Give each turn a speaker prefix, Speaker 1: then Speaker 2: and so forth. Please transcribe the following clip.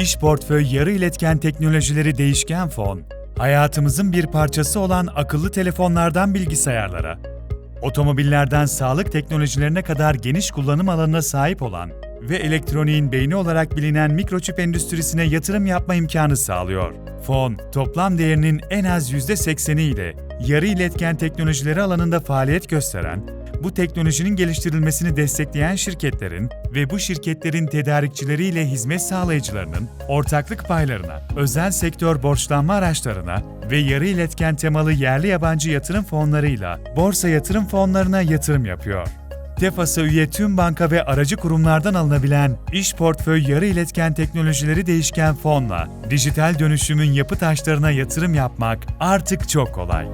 Speaker 1: İş portföy yarı iletken teknolojileri değişken fon, hayatımızın bir parçası olan akıllı telefonlardan bilgisayarlara, otomobillerden sağlık teknolojilerine kadar geniş kullanım alanına sahip olan ve elektroniğin beyni olarak bilinen mikroçip endüstrisine yatırım yapma imkanı sağlıyor. Fon, toplam değerinin en az %80'i ile yarı iletken teknolojileri alanında faaliyet gösteren, bu teknolojinin geliştirilmesini destekleyen şirketlerin ve bu şirketlerin tedarikçileriyle hizmet sağlayıcılarının ortaklık paylarına, özel sektör borçlanma araçlarına ve yarı iletken temalı yerli yabancı yatırım fonlarıyla borsa yatırım fonlarına yatırım yapıyor. TEFAS'a üye tüm banka ve aracı kurumlardan alınabilen iş portföy yarı iletken teknolojileri değişken fonla dijital dönüşümün yapı taşlarına yatırım yapmak artık çok kolay.